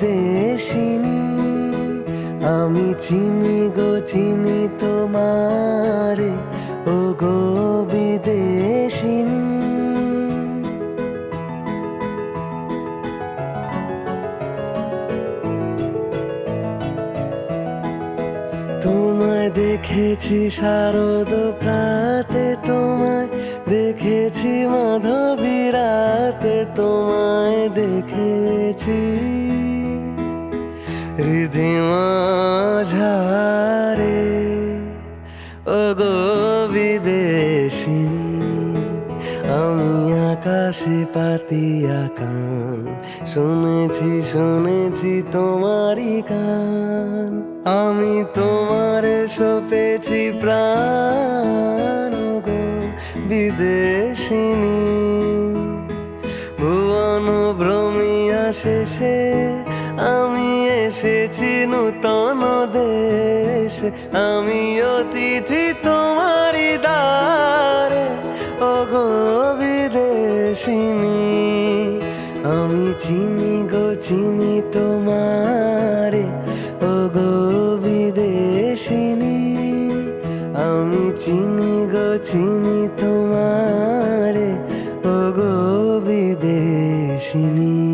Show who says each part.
Speaker 1: বিদেশিনী আমি চিনি গো, চিনি তোমার। ও গো বিদেশিনী। তোমায় দেখেছি শারদ প্রাতে, তোমায় দেখেছি মাধবী রাতে, তোমায় দেখেছি। হৃদিমা ঝারে ও গো বিদেশি, আমি আকাশে পাতিয়া কান শুনেছি শুনেছি তোমারই গান। আমি তোমার সপেছি প্রাণ গো বিদেশিনী। ভুবন ভ্রমিয়া শেষে এসেছি নূতন দেশ। আমি অতিথি তোমারই দ্বারে। ও গো বিদেশিনী, আমি চিনি গো, চিনি তোমারে। ও গো বিদেশিনী, আমি চিনি গো, চিনি তোমারে। ও গো বিদেশিনী।